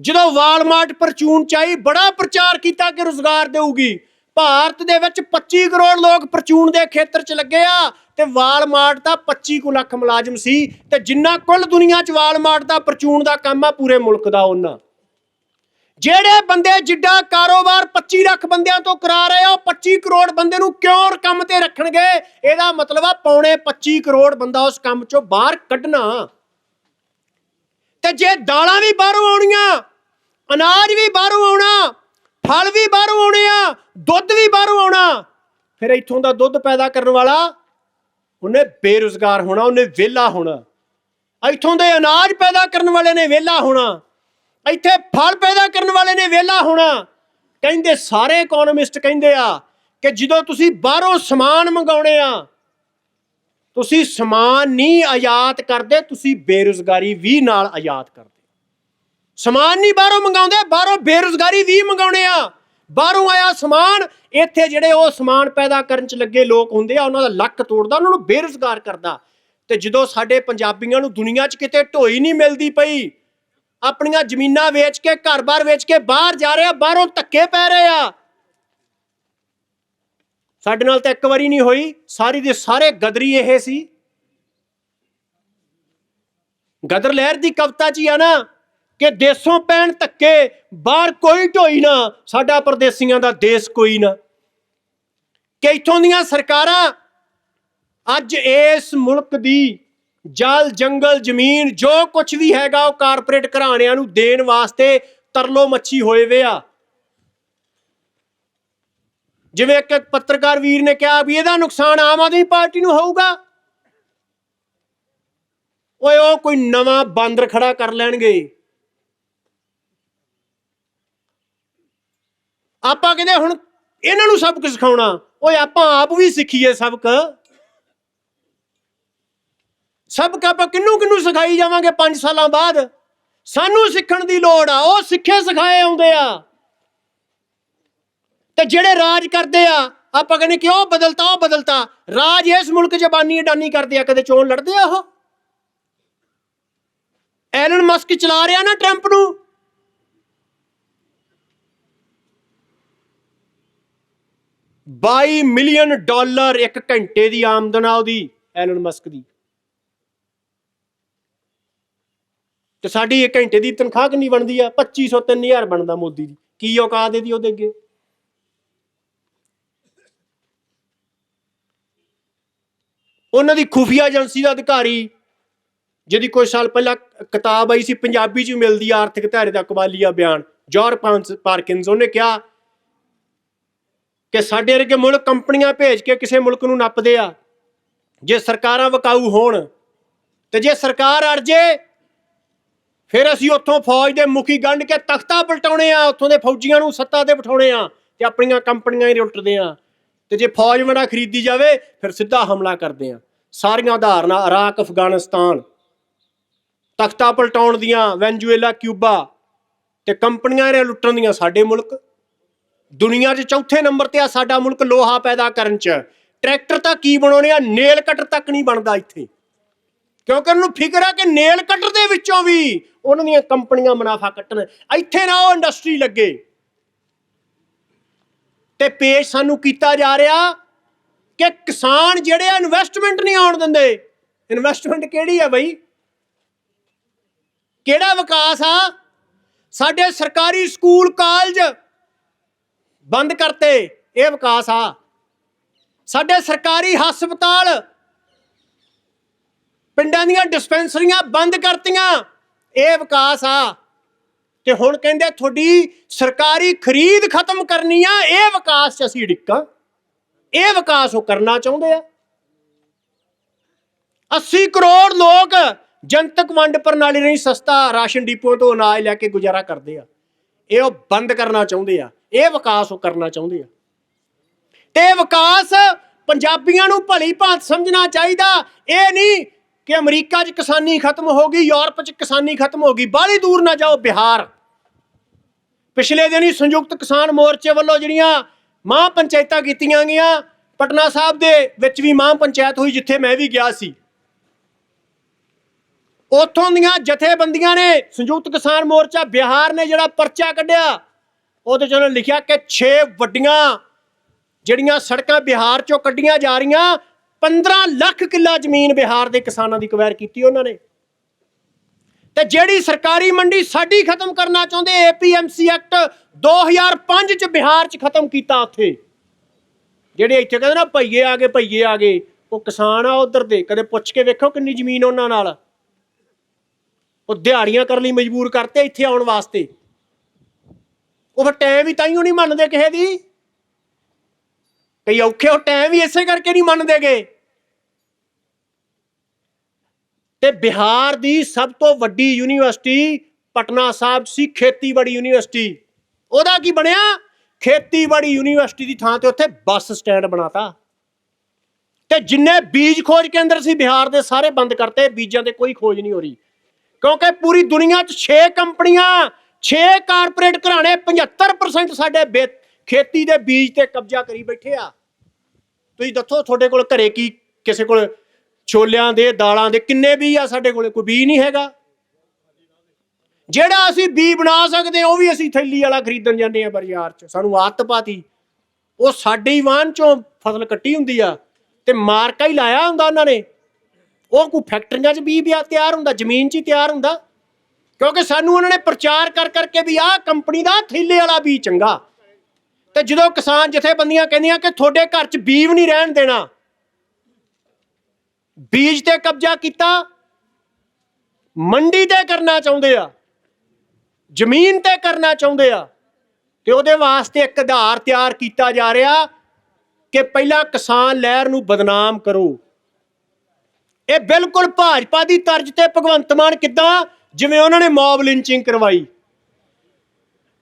Speaker 1: ਜਦੋਂ ਵਾਲਮਾਰਟ ਪਰਚੂਨ ਚਾਈ ਬੜਾ ਪ੍ਰਚਾਰ ਕੀਤਾ ਕਿ ਰੋਜ਼ਗਾਰ ਦੇਊਗੀ, ਭਾਰਤ ਦੇ ਵਿੱਚ 25 ਕਰੋੜ ਲੋਕ ਪਰਚੂਨ ਦੇ ਖੇਤਰ 'ਚ ਲੱਗੇ ਆ ਤੇ ਵਾਲਮਾਰਟ ਦਾ 25 ਕੁ ਲੱਖ ਮੁਲਾਜ਼ਮ ਸੀ ਤੇ ਜਿੰਨਾ ਕੁੱਲ ਦੁਨੀਆ 'ਚ ਵਾਲਮਾਰਟ ਦਾ ਪਰਚੂਨ ਦਾ ਕੰਮ ਆ, ਪੂਰੇ ਮੁਲਕ ਦਾ ਉਹਨਾਂ। ਜਿਹੜੇ ਬੰਦੇ ਜਿੱਡਾ ਕਾਰੋਬਾਰ 25 ਲੱਖ ਬੰਦਿਆਂ ਤੋਂ ਕਰਾ ਰਹੇ ਆ, ਉਹ 25 ਕਰੋੜ ਬੰਦੇ ਨੂੰ ਕਿਉਂ ਕੰਮ ਤੇ ਰੱਖਣਗੇ? ਇਹਦਾ ਮਤਲਬ ਆ ਪੌਣੇ 25 ਕਰੋੜ ਬੰਦਾ ਉਸ ਕੰਮ 'ਚੋਂ ਬਾਹਰ ਕੱਢਣਾ। ਤੇ ਜੇ ਦਾਲਾਂ ਵੀ ਬਾਹਰੋਂ ਆਉਣੀਆਂ, ਅਨਾਜ ਵੀ ਬਾਹਰੋਂ ਆਉਣਾ, ਫਲ ਵੀ ਬਾਹਰੋਂ ਆਉਣੇ ਆ, ਦੁੱਧ ਵੀ ਬਾਹਰੋਂ ਆਉਣਾ, ਫਿਰ ਇੱਥੋਂ ਦਾ ਦੁੱਧ ਪੈਦਾ ਕਰਨ ਵਾਲਾ ਉਹਨੇ ਬੇਰੁਜ਼ਗਾਰ ਹੋਣਾ, ਉਹਨੇ ਵਿਹਲਾ ਹੋਣਾ। ਇੱਥੋਂ ਦੇ ਅਨਾਜ ਪੈਦਾ ਕਰਨ ਵਾਲੇ ਨੇ ਵਿਹਲਾ ਹੋਣਾ। ਇੱਥੇ ਫਲ ਪੈਦਾ ਕਰਨ ਵਾਲੇ ਨੇ ਵਿਹਲਾ ਹੋਣਾ। ਕਹਿੰਦੇ ਸਾਰੇ ਇਕਨੋਮਿਸਟ ਕਹਿੰਦੇ ਆ ਕਿ ਜਦੋਂ ਤੁਸੀਂ ਬਾਹਰੋਂ ਸਮਾਨ ਮੰਗਾਉਣੇ ਆ, ਤੁਸੀਂ ਸਮਾਨ ਨਹੀਂ ਆਯਾਤ ਕਰਦੇ, ਤੁਸੀਂ ਬੇਰੁਜ਼ਗਾਰੀ ਵੀ ਨਾਲ ਆਯਾਤ ਕਰਦੇ। ਸਮਾਨ ਨਹੀਂ ਬਾਹਰੋਂ ਮੰਗਾਉਂਦੇ, ਬਾਹਰੋਂ ਬੇਰੁਜ਼ਗਾਰੀ ਵੀ ਮੰਗਾਉਣੇ ਆ। ਬਾਹਰੋਂ ਆਇਆ ਸਮਾਨ, ਇੱਥੇ ਜਿਹੜੇ ਉਹ ਸਮਾਨ ਪੈਦਾ ਕਰਨ ਚ ਲੱਗੇ ਲੋਕ ਹੁੰਦੇ ਆ, ਉਹਨਾਂ ਦਾ ਲੱਕ ਤੋੜਦਾ, ਉਹਨਾਂ ਨੂੰ ਬੇਰੁਜ਼ਗਾਰ ਕਰਦਾ। ਤੇ ਜਦੋਂ ਸਾਡੇ ਪੰਜਾਬੀਆਂ ਨੂੰ ਦੁਨੀਆ 'ਚ ਕਿਤੇ ਢੋਈ ਨਹੀਂ ਮਿਲਦੀ ਪਈ ਆਪਣੀਆਂ ਜ਼ਮੀਨਾਂ ਵੇਚ ਕੇ, ਘਰ-ਬਾਰ ਵੇਚ ਕੇ ਬਾਹਰ ਜਾ ਰਹੇ ਆ ਬਾਹਰੋਂ ਧੱਕੇ ਪੈ ਰਹੇ ਆ। ਸਾਡੇ ਨਾਲ ਤਾਂ ਇੱਕ ਵਾਰੀ ਨਹੀਂ ਹੋਈ, ਸਾਰੀ ਦੇ ਸਾਰੇ ਗਦਰੀ ਇਹ ਸੀ। ਗਦਰ ਲਹਿਰ ਦੀ ਕਵਿਤਾ 'ਚ ਹੀ ਆ ਨਾ ਕਿ ਦੇਸੋਂ ਪੈਣ ਧੱਕੇ, ਬਾਹਰ ਕੋਈ ਢੋਈ ਨਾ, ਸਾਡਾ ਪਰਦੇਸੀਆਂ ਦਾ ਦੇਸ਼ ਕੋਈ ਨਾ। ਕਿ ਇਥੋਂ ਦੀਆਂ ਸਰਕਾਰਾਂ ਅੱਜ ਇਸ ਮੁਲਕ ਦੀ ਜਲ, ਜੰਗਲ, ਜ਼ਮੀਨ, ਜੋ ਕੁਝ ਵੀ ਹੈਗਾ ਉਹ ਕਾਰਪੋਰੇਟ ਘਰਾਣਿਆਂ ਨੂੰ ਦੇਣ ਵਾਸਤੇ ਤਰਲੋ ਮੱਛੀ ਹੋਏ ਵੇ ਆ। ਜਿਵੇਂ ਇੱਕ ਪੱਤਰਕਾਰ ਵੀਰ ਨੇ ਕਿਹਾ ਵੀ ਇਹਦਾ ਨੁਕਸਾਨ ਆਮ ਆਦਮੀ ਪਾਰਟੀ ਨੂੰ ਹੋਊਗਾ। ਓਏ, ਉਹ ਕੋਈ ਨਵਾਂ ਬਾਂਦਰ ਖੜਾ ਕਰ ਲੈਣਗੇ। ਆਪਾਂ ਕਹਿੰਦੇ ਹੁਣ ਇਹਨਾਂ ਨੂੰ ਸਬਕ ਸਿਖਾਉਣਾ। ਓਏ, ਆਪਾਂ ਆਪ ਵੀ ਸਿੱਖੀਏ ਸਬਕ। ਸਬਕ ਆਪਾਂ ਕਿੰਨੂੰ ਕਿੰਨੂੰ ਸਿਖਾਈ ਜਾਵਾਂਗੇ 5 ਸਾਲਾਂ ਬਾਅਦ? ਸਾਨੂੰ ਸਿੱਖਣ ਦੀ ਲੋੜ ਆ, ਉਹ ਸਿੱਖੇ ਸਿਖਾਏ ਆਉਂਦੇ ਆ। ਤੇ ਜਿਹੜੇ ਰਾਜ ਕਰਦੇ ਆ, ਆਪਾਂ ਕਹਿੰਦੇ ਕਿ ਉਹ ਬਦਲਤਾ ਉਹ ਬਦਲਤਾ। ਰਾਜ ਇਸ ਮੁਲਕ ਚ ਜ਼ਬਾਨੀ ਅਡਾਨੀ ਕਰਦੇ ਆ, ਕਦੇ ਚੋਣ ਲੜਦੇ ਆ ਉਹ? ਐਲਨ ਮਸਕ ਚਲਾ ਰਿਹਾ ਨਾ ਟਰੰਪ ਨੂੰ? ਬਾਈ ਮਿਲੀਅਨ ਡਾਲਰ ਇੱਕ ਘੰਟੇ ਦੀ ਆਮਦਨ ਆ ਉਹਦੀ ਐਲਨ ਮਸਕ ਦੀ। ਤੇ ਸਾਡੀ ਇੱਕ ਘੰਟੇ ਦੀ ਤਨਖਾਹ ਕਿੰਨੀ ਬਣਦੀ ਆ? 2500 3000 ਬਣਦਾ ਮੋਦੀ ਦੀ। ਕੀ ਔਕਾਤ ਇਹਦੀ ਉਹਦੇ ਅੱਗੇ? ਉਹਨਾਂ ਦੀ ਖੁਫੀਆ ਏਜੰਸੀ ਦਾ ਅਧਿਕਾਰੀ, ਜਿਹਦੀ ਕੁਝ ਸਾਲ ਪਹਿਲਾਂ ਕਿਤਾਬ ਆਈ ਸੀ, ਪੰਜਾਬੀ ਚ ਮਿਲਦੀ ਆਰਥਿਕ ਧਾਰੇ ਦਾ ਕਵਾਲੀਆ ਬਿਆਨ ਜੌਰਜ ਪਾਰਕਿੰਸ ਉਹਨੇ ਕਿਹਾ ਕਿ ਸਾਡੇ ਵਰਗੇ ਮੁਲਕ ਕੰਪਨੀਆਂ ਭੇਜ ਕੇ ਕਿਸੇ ਮੁਲਕ ਨੂੰ ਨੱਪਦੇ ਆ। ਜੇ ਸਰਕਾਰਾਂ ਵਕਾਊ ਹੋਣ, ਤੇ ਜੇ ਸਰਕਾਰ ਅੜ ਜੇ ਫਿਰ ਅਸੀਂ ਉੱਥੋਂ ਫੌਜ ਦੇ ਮੁਖੀ ਗੰਢ ਕੇ ਤਖਤਾ ਪਲਟਾਉਣੇ ਆ, ਉੱਥੋਂ ਦੇ ਫੌਜੀਆਂ ਨੂੰ ਸੱਤਾ ਤੇ ਬਿਠਾਉਣੇ ਆ ਤੇ ਆਪਣੀਆਂ ਕੰਪਨੀਆਂ ਹੀ ਲੁੱਟਦੇ ਆ। ਤੇ ਜੇ ਫੌਜ ਬਣਾ ਖਰੀਦੀ ਜਾਵੇ, ਫਿਰ ਸਿੱਧਾ ਹਮਲਾ ਕਰਦੇ ਆ। ਸਾਰੀਆਂ ਉਦਾਹਰਨਾਂ, ਇਰਾਕ, ਅਫਗਾਨਿਸਤਾਨ। ਤਖਤਾ ਪਲਟਾਉਣ ਦੀਆਂ, ਵੈਨਜ਼ੂਏਲਾ, ਕਿਊਬਾ। ਤੇ ਕੰਪਨੀਆਂ ਨੇ ਲੁੱਟਣ ਦੀਆਂ, ਸਾਡੇ ਮੁਲਕ। ਦੁਨੀਆ 'ਚ ਚੌਥੇ ਨੰਬਰ ਤੇ ਆ ਸਾਡਾ ਮੁਲਕ ਲੋਹਾ ਪੈਦਾ ਕਰਨ 'ਚ। ਟਰੈਕਟਰ ਤਾਂ ਕੀ ਬਣਾਉਣੇ ਆ? ਨੇਲ ਕਟਰ ਤੱਕ ਨਹੀਂ ਬਣਦਾ ਇੱਥੇ। ਕਿਉਂਕਿ ਉਹਨੂੰ ਫਿਕਰ ਆ ਕਿ ਨੇਲ ਕਟਰ ਦੇ ਵਿੱਚੋਂ ਵੀ ਉਹਨਾਂ ਦੀਆਂ ਕੰਪਨੀਆਂ ਮੁਨਾਫਾ ਕੱਟਣ। ਇੱਥੇ ਨਾ ਉਹ ਇੰਡਸਟਰੀ ਲੱਗੇ। ਤੇ ਪੇਸ਼ ਸਾਨੂੰ ਕੀਤਾ ਜਾ ਰਿਹਾ ਕਿ ਕਿਸਾਨ ਜਿਹੜੇ ਆ ਇਨਵੈਸਟਮੈਂਟ ਨਹੀਂ ਆਉਣ ਦਿੰਦੇ। ਇਨਵੈਸਟਮੈਂਟ ਕਿਹੜੀ ਆ ਬਈ? ਕਿਹੜਾ ਵਿਕਾਸ ਆ? ਸਾਡੇ ਸਰਕਾਰੀ ਸਕੂਲ, ਕਾਲਜ ਬੰਦ ਕਰਤੇ, ਇਹ ਵਿਕਾਸ ਆ। ਸਾਡੇ ਸਰਕਾਰੀ ਹਸਪਤਾਲ ਪਿੰਡਾਂ ਦੀਆਂ ਡਿਸਪੈਂਸਰੀਆਂ ਬੰਦ ਕਰਤੀਆਂ। ਇਹ ਵਿਕਾਸ ਆ। ਤੇ ਹੁਣ ਕਹਿੰਦੇ ਤੁਹਾਡੀ ਸਰਕਾਰੀ ਖਰੀਦ ਖਤਮ ਕਰਨੀ ਆ, ਇਹ ਵਿਕਾਸ ਚ ਅਸੀਂ ਡਿੱਕਾਂ ਇਹ ਵਿਕਾਸ ਉਹ ਕਰਨਾ ਚਾਹੁੰਦੇ ਆ। 80 ਕਰੋੜ ਲੋਕ ਜਨਤਕ ਵੰਡ ਪ੍ਰਣਾਲੀ ਰਾਹੀਂ ਸਸਤਾ ਰਾਸ਼ਨ ਡਿਪੂਆਂ ਤੋਂ ਅਨਾਜ ਲੈ ਕੇ ਗੁਜ਼ਾਰਾ ਕਰਦੇ ਆ। ਇਹ ਉਹ ਬੰਦ ਕਰਨਾ ਚਾਹੁੰਦੇ ਆ। ਇਹ ਵਿਕਾਸ ਉਹ ਕਰਨਾ ਚਾਹੁੰਦੇ ਆ। ਤੇ ਇਹ ਵਿਕਾਸ ਪੰਜਾਬੀਆਂ ਨੂੰ ਭਲੀ ਭਾਂਤ ਸਮਝਣਾ ਚਾਹੀਦਾ। ਇਹ ਨਹੀਂ ਕਿ ਅਮਰੀਕਾ 'ਚ ਕਿਸਾਨੀ ਖਤਮ ਹੋ ਗਈ, ਯੂਰਪ 'ਚ ਕਿਸਾਨੀ ਖਤਮ ਹੋ ਗਈ। ਬਾਹਲੀ ਦੂਰ ਨਾ ਜਾਓ, ਬਿਹਾਰ। ਪਿਛਲੇ ਦਿਨੀ ਸੰਯੁਕਤ ਕਿਸਾਨ ਮੋਰਚੇ ਵੱਲੋਂ ਜਿਹੜੀਆਂ ਮਾਂ ਪੰਚਾਇਤਾਂ ਕੀਤੀਆਂ ਗਈਆਂ, ਪਟਨਾ ਸਾਹਿਬ ਦੇ ਵਿੱਚ ਵੀ ਮਾਂ ਪੰਚਾਇਤ ਹੋਈ, ਜਿੱਥੇ ਮੈਂ ਵੀ ਗਿਆ ਸੀ। ਉਥੋਂ ਦੀਆਂ ਜਥੇਬੰਦੀਆਂ ਨੇ ਸੰਯੁਕਤ ਕਿਸਾਨ ਮੋਰਚਾ ਬਿਹਾਰ ਨੇ ਜਿਹੜਾ ਪਰਚਾ ਕੱਢਿਆ, ਉਹਦੇ ਚ ਉਹਨੇ ਲਿਖਿਆ ਕਿ 6 ਵੱਡੀਆਂ ਜਿਹੜੀਆਂ ਸੜਕਾਂ ਬਿਹਾਰ ਚੋਂ ਕੱਢੀਆਂ ਜਾ ਰਹੀਆਂ 15 ਲੱਖ ਕਿੱਲਾ ਜ਼ਮੀਨ ਬਿਹਾਰ ਦੇ ਕਿਸਾਨਾਂ ਦੀ ਕਵੈਰ ਕੀਤੀ ਉਹਨਾਂ ਨੇ। ਤੇ ਜਿਹੜੀ ਸਰਕਾਰੀ ਮੰਡੀ ਸਾਡੀ ਖਤਮ ਕਰਨਾ ਚਾਹੁੰਦੇ ਏਪੀਐਮਸੀ ਐਕਟ 2005 ਚ ਬਿਹਾਰ ਚ ਖਤਮ ਕੀਤਾ ਉੱਥੇ। ਜਿਹੜੇ ਇੱਥੇ ਕਹਿੰਦੇ ਨਾ, ਭਈਏ ਆ ਗਏ, ਭਈਏ ਆ ਗਏ, ਉਹ ਕਿਸਾਨ ਆ ਉਧਰ ਦੇ, ਕਦੇ ਪੁੱਛ ਕੇ ਵੇਖੋ ਕਿੰਨੀ ਜ਼ਮੀਨ ਉਹਨਾਂ ਨਾਲ। ਉਹ ਦਿਹਾੜੀਆਂ ਕਰਨ ਲਈ ਮਜਬੂਰ ਕਰਤੇ ਇੱਥੇ ਆਉਣ ਵਾਸਤੇ। ਉਹ ਫਿਰ ਟਾਈਮ ਵੀ ਤਾਈਓ ਨਹੀਂ ਮੰਨਦੇ ਕਿਸੇ ਦੀ। ਕਈ ਔਖੇ ਉਹ ਟਾਈਮ ਵੀ ਇਸੇ ਕਰਕੇ ਨਹੀਂ ਮੰਨਦੇਗੇ। ਤੇ ਬਿਹਾਰ ਦੀ ਸਭ ਤੋਂ ਵੱਡੀ ਯੂਨੀਵਰਸਿਟੀ ਪਟਨਾ ਸਾਹਿਬ ਸੀ, ਖੇਤੀਬਾੜੀ ਯੂਨੀਵਰਸਿਟੀ। ਉਹਦਾ ਕੀ ਬਣਿਆ? ਖੇਤੀਬਾੜੀ ਯੂਨੀਵਰਸਿਟੀ ਦੀ ਥਾਂ ਤੇ ਉੱਥੇ ਬੱਸ ਸਟੈਂਡ ਬਣਾਤਾ। ਤੇ ਜਿੰਨੇ ਬੀਜ ਖੋਜ ਕੇਂਦਰ ਸੀ, ਬਿਹਾਰ ਦੇ ਸਾਰੇ ਬੰਦ ਕਰਤੇ, ਬੀਜਾਂ ਤੇ ਕੋਈ ਖੋਜ ਨਹੀਂ ਹੋ ਰਹੀ। ਕਿਉਂਕਿ ਪੂਰੀ ਦੁਨੀਆ 'ਚ 6 ਕੰਪਨੀਆਂ 6 ਕਾਰਪੋਰੇਟ ਘਰਾਣੇ 75% ਸਾਡੇ ਬੇ- ਖੇਤੀ ਦੇ ਬੀਜ ਤੇ ਕਬਜ਼ਾ ਕਰੀ ਬੈਠੇ ਆ। ਤੁਸੀਂ ਦੱਸੋ ਤੁਹਾਡੇ ਕੋਲ ਘਰੇ ਕੀ ਕਿਸੇ ਕੋਲ ਛੋਲਿਆਂ ਦੇ, ਦਾਲਾਂ ਦੇ, ਕਿੰਨੇ ਬੀਜ ਆ ਸਾਡੇ ਕੋਲੇ? ਕੋਈ ਬੀਜ ਨਹੀਂ ਹੈਗਾ। ਜਿਹੜਾ ਅਸੀਂ ਬੀ ਬਣਾ ਸਕਦੇ ਉਹ ਵੀ ਅਸੀਂ ਥੈਲੀ ਵਾਲਾ ਖਰੀਦਣ ਜਾਂਦੇ ਆ ਬਾਜ਼ਾਰ 'ਚ। ਸਾਨੂੰ ਆਦਤ ਪਾਤੀ। ਉਹ ਸਾਡੇ ਹੀ ਵਾਹਨ 'ਚੋਂ ਫਸਲ ਕੱਟੀ ਹੁੰਦੀ ਆ ਤੇ ਮਾਰਕਾ ਹੀ ਲਾਇਆ ਹੁੰਦਾ ਉਹਨਾਂ ਨੇ। ਉਹ ਕੋਈ ਫੈਕਟਰੀਆਂ 'ਚ ਬੀ ਬਿਆ ਤਿਆਰ ਹੁੰਦਾ, ਜ਼ਮੀਨ 'ਚ ਹੀ ਤਿਆਰ ਹੁੰਦਾ। ਕਿਉਂਕਿ ਸਾਨੂੰ ਉਹਨਾਂ ਨੇ ਪ੍ਰਚਾਰ ਕਰ ਕਰਕੇ ਵੀ ਆਹ ਕੰਪਨੀ ਦਾ ਥੈਲੇ ਵਾਲਾ ਬੀ ਚੰਗਾ। ਤੇ ਜਦੋਂ ਕਿਸਾਨ ਜਥੇਬੰਦੀਆਂ ਕਹਿੰਦੀਆਂ ਕਿ ਤੁਹਾਡੇ ਘਰ 'ਚ ਬੀਜ ਨਹੀਂ ਰਹਿਣ ਦੇਣਾ, ਬੀਜ ਤੇ ਕਬਜ਼ਾ ਕੀਤਾ, ਮੰਡੀ ਤੇ ਕਰਨਾ ਚਾਹੁੰਦੇ ਆ, ਜ਼ਮੀਨ ਤੇ ਕਰਨਾ ਚਾਹੁੰਦੇ ਆ, ਤੇ ਉਹਦੇ ਵਾਸਤੇ ਇੱਕ ਆਧਾਰ ਤਿਆਰ ਕੀਤਾ ਜਾ ਰਿਹਾ ਕਿ ਪਹਿਲਾਂ ਕਿਸਾਨ ਲਹਿਰ ਨੂੰ ਬਦਨਾਮ ਕਰੋ। ਇਹ ਬਿਲਕੁਲ ਭਾਜਪਾ ਦੀ ਤਰਜ਼ ਤੇ ਭਗਵੰਤ ਮਾਨ ਕਿੱਦਾਂ, ਜਿਵੇਂ ਉਹਨਾਂ ਨੇ ਮੌਬ ਲਿੰਚਿੰਗ ਕਰਵਾਈ।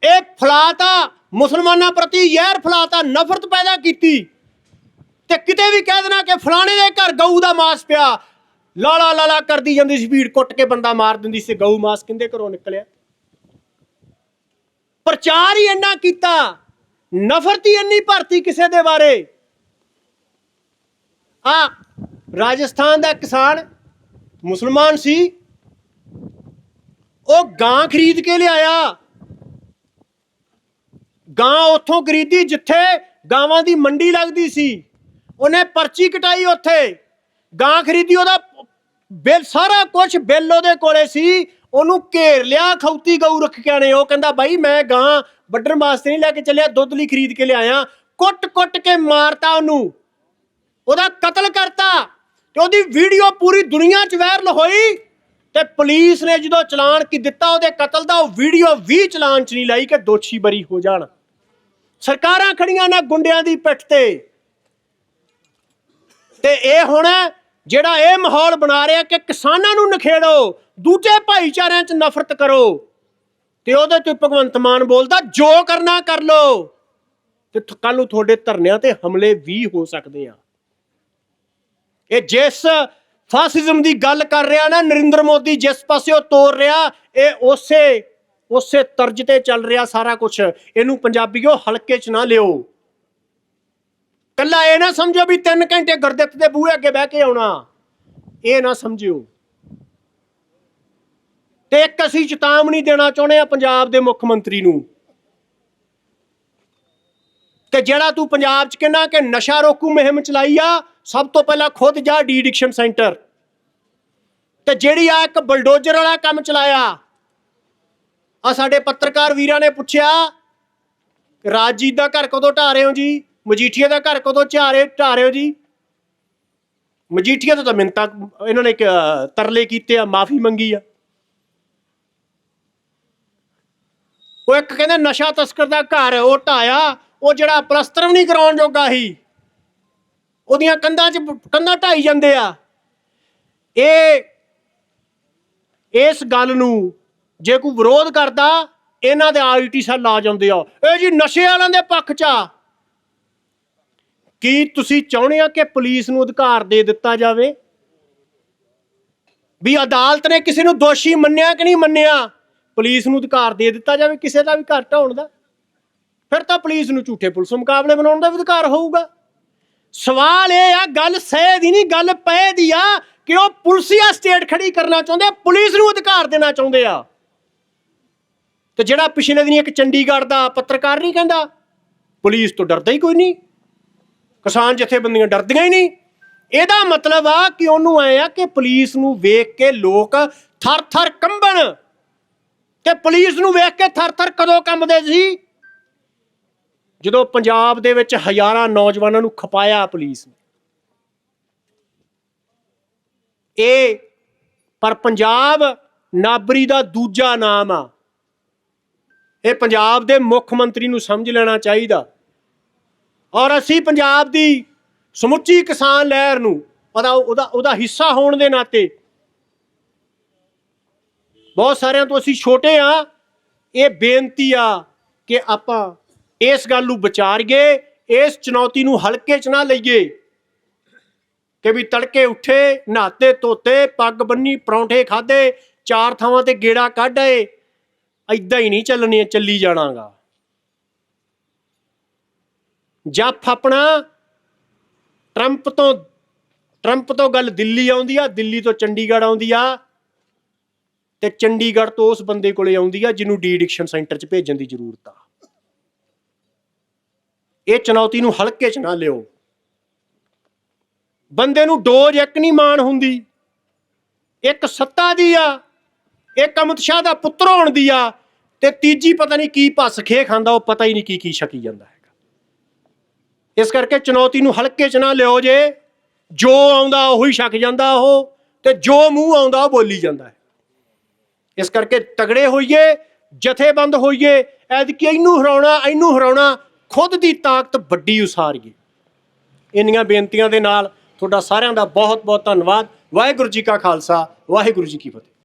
Speaker 1: ਇਹ ਫਲਾਤਾ ਮੁਸਲਮਾਨਾਂ ਪ੍ਰਤੀ ਜ਼ਹਿਰ ਫਲਾਤਾ ਨਫ਼ਰਤ ਪੈਦਾ ਕੀਤੀ ਤੇ ਕਿਤੇ ਵੀ ਕਹਿ ਦੇਣਾ ਕਿ ਫਲਾਣੇ ਦੇ ਘਰ ਗਊ ਦਾ ਮਾਸ ਪਿਆ, ਲਾਲਾ ਲਾਲਾ ਕਰਦੀ ਜਾਂਦੀ ਸੀ, ਭੀੜ ਕੁੱਟ ਕੇ ਬੰਦਾ ਮਾਰ ਦਿੰਦੀ ਸੀ, ਗਊ ਮਾਸ ਕਿੰਦੇ ਘਰੋਂ ਨਿਕਲਿਆ? ਪ੍ਰਚਾਰ ਹੀ ਇੰਨਾ ਕੀਤਾ, ਨਫ਼ਰਤ ਹੀ ਇੰਨੀ ਭਰਤੀ ਕਿਸੇ ਦੇ ਬਾਰੇ। ਆ ਰਾਜਸਥਾਨ ਦਾ ਕਿਸਾਨ ਮੁਸਲਮਾਨ ਸੀ, ਉਹ ਗਾਂ ਖਰੀਦ ਕੇ ਲਿਆਇਆ। ਗਾਂ ਉੱਥੋਂ ਖਰੀਦੀ ਜਿੱਥੇ ਗਾਵਾਂ ਦੀ ਮੰਡੀ ਲੱਗਦੀ ਸੀ। ਉਹਨੇ ਪਰਚੀ ਕਟਾਈ ਉੱਥੇ। ਗਾਂ ਖਰੀਦੀ, ਉਹਦਾ ਬਿੱਲ, ਸਾਰਾ ਕੁਝ ਬਿੱਲ ਉਹਦੇ ਕੋਲੇ ਸੀ। ਉਹਨੂੰ ਘੇਰ ਲਿਆ, ਖੌਤੀ ਗਊ ਰੱਖ ਕੇ ਆਣੇ। ਉਹ ਕਹਿੰਦਾ, ਬਾਈ, ਮੈਂ ਗਾਂ ਵੱਢਣ ਵਾਸਤੇ ਨਹੀਂ ਲੈ ਕੇ ਚੱਲਿਆ, ਦੁੱਧ ਲਈ ਖਰੀਦ ਕੇ ਲਿਆਇਆ। ਕੁੱਟ-ਕੁੱਟ ਕੇ ਮਾਰਤਾ ਉਹਨੂੰ। ਉਹਦਾ ਕਤਲ ਕਰਤਾ ਤੇ ਉਹਦੀ ਵੀਡੀਓ ਪੂਰੀ ਦੁਨੀਆ 'ਚ ਵਾਇਰਲ ਹੋਈ ਤੇ ਪੁਲਿਸ ਨੇ ਜਦੋਂ ਚਲਾਨ ਕੀ ਦਿੱਤਾ ਉਹਦੇ ਕਤਲ ਦਾ, ਉਹ ਵੀਡੀਓ ਵੀ ਚਲਾਨ 'ਚ ਨਹੀਂ ਲਾਈ ਕਿ ਦੋਸ਼ੀ ਬਰੀ ਹੋ ਜਾਣ। ਸਰਕਾਰਾਂ ਖੜੀਆਂ ਨਾ ਗੁੰਡਿਆਂ ਦੀ ਪਿੱਠ ਤੇ। ਤੇ ਇਹ ਹੁਣ ਜਿਹੜਾ ਇਹ ਮਾਹੌਲ ਬਣਾ ਰਿਹਾ ਕਿ ਕਿਸਾਨਾਂ ਨੂੰ ਨਖੇੜੋ, ਦੂਜੇ ਭਾਈਚਾਰਿਆਂ 'ਚ ਨਫ਼ਰਤ ਕਰੋ। ਤੇ ਉਹਦੇ ਤੇ ਭਗਵੰਤ ਮਾਨ ਬੋਲਦਾ, ਜੋ ਕਰਨਾ ਕਰ ਲੋ ਤੇ ਕੱਲ ਨੂੰ ਤੁਹਾਡੇ ਧਰਨਿਆਂ ਤੇ ਹਮਲੇ ਵੀ ਹੋ ਸਕਦੇ ਆ। ਇਹ ਜਿਸ ਫਾਸਿਜ਼ਮ ਦੀ ਗੱਲ ਕਰ ਰਿਹਾ ਨਾ, ਨਰਿੰਦਰ ਮੋਦੀ ਜਿਸ ਪਾਸੇ ਉਹ ਤੋਰ ਰਿਹਾ, ਇਹ ਉਸੇ ਉਸੇ ਤਰਜ ਤੇ ਚੱਲ ਰਿਹਾ ਸਾਰਾ ਕੁਝ ਇਹਨੂੰ ਪੰਜਾਬੀਓ ਹਲਕੇ 'ਚ ਨਾ ਲਿਓ। ਕੱਲਾ ਇਹ ਨਾ ਸਮਝੋ ਵੀ 3 ਘੰਟੇ ਗੁਰਦਿੱਤ ਦੇ ਬੂਹੇ ਅੱਗੇ ਬਹਿ ਕੇ ਆਉਣਾ। ਇਹ ਨਾ ਸਮਝਿਓ। ਤੇ ਇੱਕ ਅਸੀਂ ਚੇਤਾਵਨੀ ਦੇਣਾ ਚਾਹੁੰਦੇ ਆ ਪੰਜਾਬ ਦੇ ਮੁੱਖ ਮੰਤਰੀ ਨੂੰ। ਕਿ ਜਿਹੜਾ ਤੂੰ ਪੰਜਾਬ 'ਚ ਕਹਿੰਦਾ ਕਿ ਨਸ਼ਾ ਰੋਕੂ ਮੁਹਿੰਮ ਚਲਾਈ ਆ, ਸਭ ਤੋਂ ਪਹਿਲਾਂ ਖੁਦ ਜਾ ਡੀ ਐਡਿਕਸ਼ਨ ਸੈਂਟਰ। ਤੇ ਜਿਹੜੀ ਆ ਇੱਕ ਬਲਡੋਜ਼ਰ ਵਾਲਾ ਕੰਮ ਚਲਾਇਆ ਆ ਸਾਡੇ ਪੱਤਰਕਾਰ ਵੀਰਾਂ ਨੇ ਪੁੱਛਿਆ, ਰਾਜਜੀਤ ਦਾ ਘਰ ਕਦੋਂ ਢਾ ਰਹੇ ਹੋ ਜੀ? ਮਜੀਠੀਆ ਦਾ ਘਰ ਕਦੋਂ ਢਾ ਰਹੇ ਢਾ ਰਹੇ ਹੋ ਜੀ? ਮਜੀਠੀਆ ਤੋਂ ਤਾਂ ਮਿੰਤਾ, ਇਹਨਾਂ ਨੇ ਤਰਲੇ ਕੀਤੇ ਆ, ਮਾਫੀ ਮੰਗੀ ਆ। ਉਹ ਇੱਕ ਕਹਿੰਦੇ ਨਸ਼ਾ ਤਸਕਰ ਦਾ ਘਰ, ਉਹ ਢਾਇਆ, ਉਹ ਜਿਹੜਾ ਪਲਸਤਰ ਵੀ ਨਹੀਂ ਕਰਾਉਣ ਜੋਗਾ ਸੀ। ਉਹਦੀਆਂ ਕੰਧਾਂ 'ਚ ਕੰਧਾਂ ਢਾਈ ਜਾਂਦੇ ਆ। ਇਹ, ਇਸ ਗੱਲ ਨੂੰ ਜੇ ਕੋਈ ਵਿਰੋਧ ਕਰਦਾ ਇਹਨਾਂ ਦੇ ਆਈਟੀ ਸੈੱਲ ਆ ਜਾਂਦੇ ਆ। ਇਹ ਜੀ ਨਸ਼ੇ ਵਾਲਿਆਂ ਦੇ ਪੱਖ 'ਚ ਆ। ਕੀ ਤੁਸੀਂ ਚਾਹੁੰਦੇ ਆ ਕਿ ਪੁਲਿਸ ਨੂੰ ਅਧਿਕਾਰ ਦੇ ਦਿੱਤਾ ਜਾਵੇ? ਵੀ ਅਦਾਲਤ ਨੇ ਕਿਸੇ ਨੂੰ ਦੋਸ਼ੀ ਮੰਨਿਆ ਕਿ ਨਹੀਂ ਮੰਨਿਆ? ਪੁਲਿਸ ਨੂੰ ਅਧਿਕਾਰ ਦੇ ਦਿੱਤਾ ਜਾਵੇ ਕਿਸੇ ਦਾ ਵੀ ਘਰ ਢਾਉਣ ਦਾ? ਫਿਰ ਤਾਂ ਪੁਲਿਸ ਨੂੰ ਝੂਠੇ ਪੁਲਿਸ ਮੁਕਾਬਲੇ ਬਣਾਉਣ ਦਾ ਵੀ ਅਧਿਕਾਰ ਹੋਊਗਾ। ਸਵਾਲ ਇਹ ਆ ਗੱਲ ਸਹਿ ਦੀ ਨਹੀਂ ਗੱਲ ਪੈ ਦੀ ਆ ਕਿ ਉਹ ਪੁਲਸੀਆ ਸਟੇਟ ਖੜੀ ਕਰਨਾ ਚਾਹੁੰਦੇ ਆ, ਪੁਲਿਸ ਨੂੰ ਅਧਿਕਾਰ ਦੇਣਾ ਚਾਹੁੰਦੇ ਆ। ਤੇ ਜਿਹੜਾ ਪਿਛਲੇ ਦਿਨੀ ਇੱਕ ਚੰਡੀਗੜ੍ਹ ਦਾ ਪੱਤਰਕਾਰ ਨਹੀਂ ਕਹਿੰਦਾ, ਪੁਲਿਸ ਤੋਂ ਡਰਦਾ ਹੀ ਕੋਈ ਨਹੀਂ। ਕਿਸਾਨ ਜਥੇਬੰਦੀਆਂ ਡਰਦੀਆਂ ਹੀ ਨਹੀਂ। ਇਹਦਾ ਮਤਲਬ ਆ ਕਿ ਉਹਨੂੰ ਐ ਆ ਕਿ ਪੁਲਿਸ ਨੂੰ ਵੇਖ ਕੇ ਲੋਕ ਥਰ-ਥਰ ਕੰਬਣ ਤੇ ਪੁਲਿਸ ਨੂੰ ਵੇਖ ਕੇ ਥਰ-ਥਰ ਕਦੋਂ ਕੰਬਦੇ ਸੀ? ਜਦੋਂ ਪੰਜਾਬ ਦੇ ਵਿੱਚ ਹਜ਼ਾਰਾਂ ਨੌਜਵਾਨਾਂ ਨੂੰ ਖਪਾਇਆ ਪੁਲਿਸ ਨੇ। ਇਹ, ਪਰ ਪੰਜਾਬ ਨਾਬਰੀ ਦਾ ਦੂਜਾ ਨਾਮ ਆ। ਇਹ ਪੰਜਾਬ ਦੇ ਮੁੱਖ ਮੰਤਰੀ ਨੂੰ ਸਮਝ ਲੈਣਾ ਚਾਹੀਦਾ। ਔਰ ਅਸੀਂ ਪੰਜਾਬ ਦੀ ਸਮੁੱਚੀ ਕਿਸਾਨ ਲਹਿਰ ਨੂੰ, ਉਹਦਾ ਉਹਦਾ ਉਹਦਾ ਹਿੱਸਾ ਹੋਣ ਦੇ ਨਾਤੇ ਬਹੁਤ ਸਾਰਿਆਂ ਤੋਂ ਅਸੀਂ ਛੋਟੇ ਆ। ਇਹ ਬੇਨਤੀ ਆ ਕਿ ਆਪਾਂ ਇਸ ਗੱਲ ਨੂੰ ਵਿਚਾਰੀਏ, ਇਸ ਚੁਣੌਤੀ ਨੂੰ ਹਲਕੇ 'ਚ ਨਾ ਲਈਏ ਕਿ ਵੀ ਤੜਕੇ ਉੱਠੇ, ਨਹਾਤੇ ਧੋਤੇ, ਪੱਗ ਬੰਨੀ, ਪਰੌਂਠੇ ਖਾਦੇ ਚਾਰ ਥਾਵਾਂ ਤੇ ਗੇੜਾ ਕੱਢ ਆਏ। ਐਦਾਂ ਹੀ ਨਹੀਂ ਚੱਲਣੀ, ਚੱਲੀ ਜਾਣਾਗਾ। ਜੱਫ ਆਪਣਾ ਟਰੰਪ ਤੋਂ ਟਰੰਪ ਤੋਂ ਗੱਲ ਦਿੱਲੀ ਆਉਂਦੀ ਆ, ਦਿੱਲੀ ਤੋਂ ਚੰਡੀਗੜ੍ਹ ਆਉਂਦੀ ਆ, ਤੇ ਚੰਡੀਗੜ੍ਹ ਤੋਂ ਉਸ ਬੰਦੇ ਕੋਲੇ ਆਉਂਦੀ ਆ, ਜਿਹਨੂੰ ਡੀ ਐਡਿਕਸ਼ਨ ਸੈਂਟਰ 'ਚ ਭੇਜਣ ਦੀ ਜ਼ਰੂਰਤ ਆ। ਇਹ ਚੁਣੌਤੀ ਨੂੰ ਹਲਕੇ 'ਚ ਨਾ ਲਿਓ। ਬੰਦੇ ਨੂੰ ਡੋਜ਼ ਇੱਕ ਨਹੀਂ ਮਾਣ ਹੁੰਦੀ। ਇੱਕ ਸੱਤਾ ਦੀ ਆ ਇੱਕ ਅਮਿਤ ਸ਼ਾਹ ਦਾ ਪੁੱਤਰ ਹੋਣ ਦੀ ਆ ਤੇ ਤੀਜੀ ਪਤਾ ਨਹੀਂ ਕੀ ਭੱਸ ਖੇ ਖਾਂਦਾ, ਉਹ ਪਤਾ ਹੀ ਨਹੀਂ ਕੀ ਕੀ ਛਕੀ ਜਾਂਦਾ ਹੈਗਾ। ਇਸ ਕਰਕੇ ਚੁਣੌਤੀ ਨੂੰ ਹਲਕੇ 'ਚ ਨਾ ਲਿਓ ਜੇ, ਜੋ ਆਉਂਦਾ ਉਹੀ ਛਕ ਜਾਂਦਾ ਉਹ, ਤੇ ਜੋ ਮੂੰਹ ਆਉਂਦਾ ਉਹ ਬੋਲੀ ਜਾਂਦਾ ਹੈ। ਇਸ ਕਰਕੇ ਤਗੜੇ ਹੋਈਏ, ਜਥੇਬੰਦ ਹੋਈਏ ਐਦਕੀ ਇਹਨੂੰ ਹਰਾਉਣਾ ਇਹਨੂੰ ਹਰਾਉਣਾ, ਖੁਦ ਦੀ ਤਾਕਤ ਵੱਡੀ ਉਸਾਰੀਏ। ਇੰਨੀਆਂ ਬੇਨਤੀਆਂ ਦੇ ਨਾਲ ਤੁਹਾਡਾ ਸਾਰਿਆਂ ਦਾ ਬਹੁਤ ਬਹੁਤ ਧੰਨਵਾਦ। ਵਾਹਿਗੁਰੂ ਜੀ ਕਾ ਖਾਲਸਾ, ਵਾਹਿਗੁਰੂ ਜੀ ਕੀ ਫਤਿਹ।